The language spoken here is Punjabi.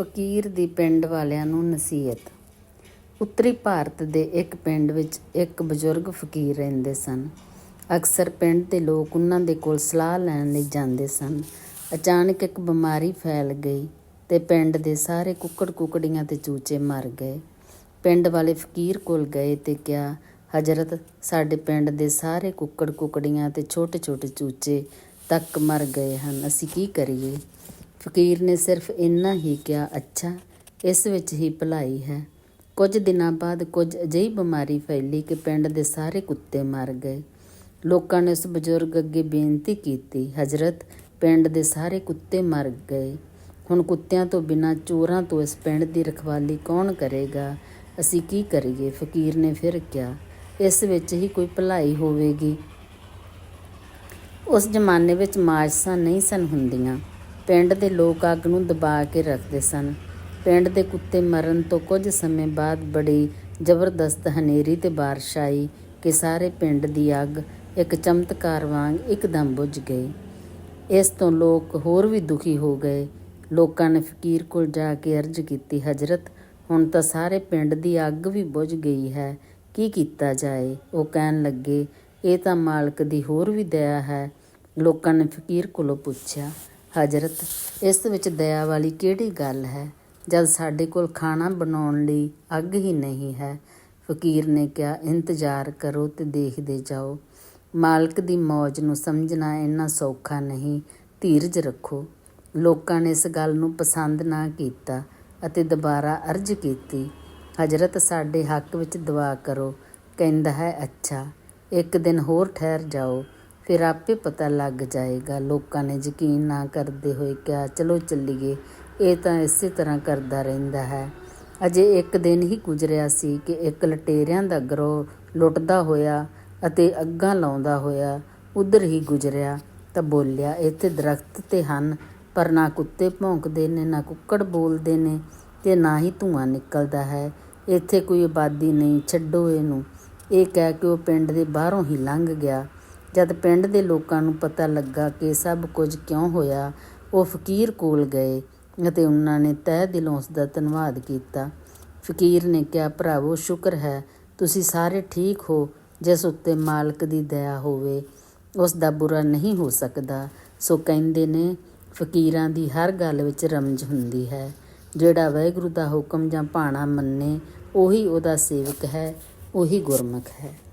ਫਕੀਰ ਦੀ ਪਿੰਡ ਵਾਲਿਆਂ ਨੂੰ ਨਸੀਹਤ। ਉੱਤਰੀ ਭਾਰਤ ਦੇ ਇੱਕ ਪਿੰਡ ਵਿੱਚ ਇੱਕ ਬਜ਼ੁਰਗ ਫਕੀਰ ਰਹਿੰਦੇ ਸਨ। ਅਕਸਰ ਪਿੰਡ ਦੇ ਲੋਕ ਉਹਨਾਂ ਦੇ ਕੋਲ ਸਲਾਹ ਲੈਣ ਲਈ ਜਾਂਦੇ ਸਨ। ਅਚਾਨਕ ਇੱਕ ਬਿਮਾਰੀ ਫੈਲ ਗਈ ਤੇ ਪਿੰਡ ਦੇ ਸਾਰੇ ਕੁੱਕੜ ਕੁੱਕੜੀਆਂ ਤੇ ਚੂਚੇ ਮਰ ਗਏ। ਪਿੰਡ ਵਾਲੇ ਫਕੀਰ ਕੋਲ ਗਏ ਤੇ ਕਿਹਾ, ਹਜ਼ਰਤ, ਸਾਡੇ ਪਿੰਡ ਦੇ ਸਾਰੇ ਕੁੱਕੜ ਕੁੱਕੜੀਆਂ ਤੇ ਛੋਟੇ ਛੋਟੇ ਚੂਚੇ ਤੱਕ ਮਰ ਗਏ ਹਨ। ਅਸੀਂ ਕੀ ਕਰੀਏ? ਫਕੀਰ ਨੇ ਸਿਰਫ ਇੰਨਾ ਹੀ ਕਿਹਾ, ਅੱਛਾ, ਇਸ ਵਿੱਚ ਹੀ ਭਲਾਈ ਹੈ। ਕੁਝ ਦਿਨਾਂ ਬਾਅਦ ਕੁਝ ਅਜਿਹੀ ਬਿਮਾਰੀ ਫੈਲੀ ਕਿ ਪਿੰਡ ਦੇ ਸਾਰੇ ਕੁੱਤੇ ਮਰ ਗਏ। ਲੋਕਾਂ ਨੇ ਉਸ ਬਜ਼ੁਰਗ ਅੱਗੇ ਬੇਨਤੀ ਕੀਤੀ, ਹਜ਼ਰਤ, ਪਿੰਡ ਦੇ ਸਾਰੇ ਕੁੱਤੇ ਮਰ ਗਏ। ਹੁਣ ਕੁੱਤਿਆਂ ਤੋਂ ਬਿਨਾਂ ਚੋਰਾਂ ਤੋਂ ਇਸ ਪਿੰਡ ਦੀ ਰਖਵਾਲੀ ਕੌਣ ਕਰੇਗਾ? ਅਸੀਂ ਕੀ ਕਰੀਏ? ਫਕੀਰ ਨੇ ਫਿਰ ਕਿਹਾ, ਇਸ ਵਿੱਚ ਹੀ ਕੋਈ ਭਲਾਈ ਹੋਵੇਗੀ। ਉਸ ਜ਼ਮਾਨੇ ਵਿੱਚ ਮਾਜਸਾਂ ਨਹੀਂ ਸਨ ਹੁੰਦੀਆਂ। ਪਿੰਡ ਦੇ ਲੋਕ ਅੱਗ ਨੂੰ ਦਬਾ ਕੇ ਰੱਖਦੇ ਸਨ। ਪਿੰਡ ਦੇ ਕੁੱਤੇ ਮਰਨ ਤੋਂ ਕੁਝ ਸਮੇਂ ਬਾਅਦ ਬੜੀ ਜ਼ਬਰਦਸਤ ਹਨੇਰੀ ਤੇ ਬਾਰਿਸ਼ ਆਈ ਕਿ ਸਾਰੇ ਪਿੰਡ ਦੀ ਅੱਗ ਇੱਕ ਚਮਤਕਾਰ ਵਾਂਗ ਇੱਕਦਮ ਬੁਝ ਗਈ। ਇਸ ਤੋਂ ਲੋਕ ਹੋਰ ਵੀ ਦੁਖੀ ਹੋ ਗਏ। ਲੋਕਾਂ ਨੇ ਫਕੀਰ ਕੋਲ ਜਾ ਕੇ ਅਰਜ਼ ਕੀਤੀ, ਹਜ਼ਰਤ, ਹੁਣ ਤਾਂ ਸਾਰੇ ਪਿੰਡ ਦੀ ਅੱਗ ਵੀ ਬੁਝ ਗਈ ਹੈ। ਕੀ ਕੀਤਾ ਜਾਏ? ਉਹ ਕਹਿਣ ਲੱਗੇ, ਇਹ ਤਾਂ ਮਾਲਕ ਦੀ ਹੋਰ ਵੀ ਦਇਆ ਹੈ। ਲੋਕਾਂ ਨੇ ਫਕੀਰ ਕੋਲੋਂ ਪੁੱਛਿਆ ਹਜ਼ਰਤ, ਇਸ ਵਿੱਚ ਦਇਆ ਵਾਲੀ ਕਿਹੜੀ ਗੱਲ ਹੈ? ਜਦ ਸਾਡੇ ਕੋਲ ਖਾਣਾ ਬਣਾਉਣ ਲਈ ਅੱਗ ਹੀ ਨਹੀਂ ਹੈ, ਫਕੀਰ ਨੇ ਕਿਹਾ, ਇੰਤਜ਼ਾਰ ਕਰੋ ਤੇ ਦੇਖਦੇ ਜਾਓ। ਮਾਲਕ ਦੀ ਮੌਜ ਨੂੰ ਸਮਝਣਾ ਇੰਨਾ ਸੌਖਾ ਨਹੀਂ, ਧੀਰਜ ਰੱਖੋ। ਲੋਕਾਂ ਨੇ ਇਸ ਗੱਲ ਨੂੰ ਪਸੰਦ ਨਾ ਕੀਤਾ ਅਤੇ ਦੁਬਾਰਾ ਅਰਜ਼ ਕੀਤੀ, ਹਜ਼ਰਤ, ਸਾਡੇ ਹੱਕ ਵਿੱਚ ਦੁਆ ਕਰੋ। ਕਹਿੰਦਾ ਹੈ, ਅੱਛਾ, ਇੱਕ ਦਿਨ ਹੋਰ ਠਹਿਰ ਜਾਓ। ਫਿਰ ਆਪੇ ਪਤਾ ਲੱਗ ਜਾਏਗਾ। ਲੋਕਾਂ ਨੇ ਯਕੀਨ ਨਾ ਕਰਦੇ ਹੋਏ ਕਿਹਾ, ਚਲੋ ਚੱਲੀਏ। ਇਹ ਤਾਂ ਇਸੇ ਤਰ੍ਹਾਂ ਕਰਦਾ ਰਹਿੰਦਾ ਹੈ। ਅਜੇ ਇੱਕ ਦਿਨ ਹੀ ਗੁਜ਼ਰਿਆ ਸੀ ਕਿ ਇੱਕ ਲਟੇਰਿਆਂ ਦਾ ਗਰੋਹ ਲੁੱਟਦਾ ਹੋਇਆ ਅਤੇ ਅੱਗਾਂ ਲਾਉਂਦਾ ਹੋਇਆ ਉਧਰ ਹੀ ਗੁਜ਼ਰਿਆ। ਤਾਂ ਬੋਲਿਆ, ਇੱਥੇ ਦਰਖਤ ਤੇ ਹਨ, ਪਰ ਨਾ ਕੁੱਤੇ ਭੌਂਕਦੇ ਨੇ, ਨਾ ਕੁੱਕੜ ਬੋਲਦੇ ਨੇ ਤੇ ਨਾ ਹੀ ਧੂਆਂ ਨਿਕਲਦਾ ਹੈ। ਇੱਥੇ ਕੋਈ ਆਬਾਦੀ ਨਹੀਂ, ਛੱਡੋ ਇਹਨੂੰ। ਇਹ ਕਹਿ ਕੇ ਉਹ ਪਿੰਡ ਦੇ ਬਾਹਰੋਂ ਹੀ ਲੰਘ ਗਿਆ। ਜਦ ਪਿੰਡ ਦੇ ਲੋਕਾਂ ਨੂੰ ਪਤਾ ਲੱਗਾ ਕਿ ਸਭ ਕੁਝ ਕਿਉਂ ਹੋਇਆ, ਉਹ ਫਕੀਰ ਕੋਲ ਗਏ ਅਤੇ ਉਹਨਾਂ ਨੇ ਤਹਿ ਦਿਲੋਂ ਉਸ ਦਾ ਧੰਨਵਾਦ ਕੀਤਾ। ਫਕੀਰ ਨੇ ਕਿਹਾ, ਭਰਾਵੋ, ਸ਼ੁਕਰ ਹੈ, ਤੁਸੀਂ ਸਾਰੇ ਠੀਕ ਹੋ, ਜਿਸ ਉੱਤੇ ਮਾਲਕ ਦੀ ਦਇਆ ਹੋਵੇ। ਉਸ ਦਾ ਬੁਰਾ ਨਹੀਂ ਹੋ ਸਕਦਾ। ਸੋ ਕਹਿੰਦੇ ਨੇ, ਫਕੀਰਾਂ ਦੀ ਹਰ ਗੱਲ ਵਿੱਚ ਰਮਜ ਹੁੰਦੀ ਹੈ। ਜਿਹੜਾ ਵਾਹਿਗੁਰੂ ਦਾ ਹੁਕਮ ਜਾਂ ਭਾਣਾ ਮੰਨੇ, ਉਹੀ ਉਹਦਾ ਸੇਵਕ ਹੈ, ਉਹੀ ਗੁਰਮੁਖ ਹੈ।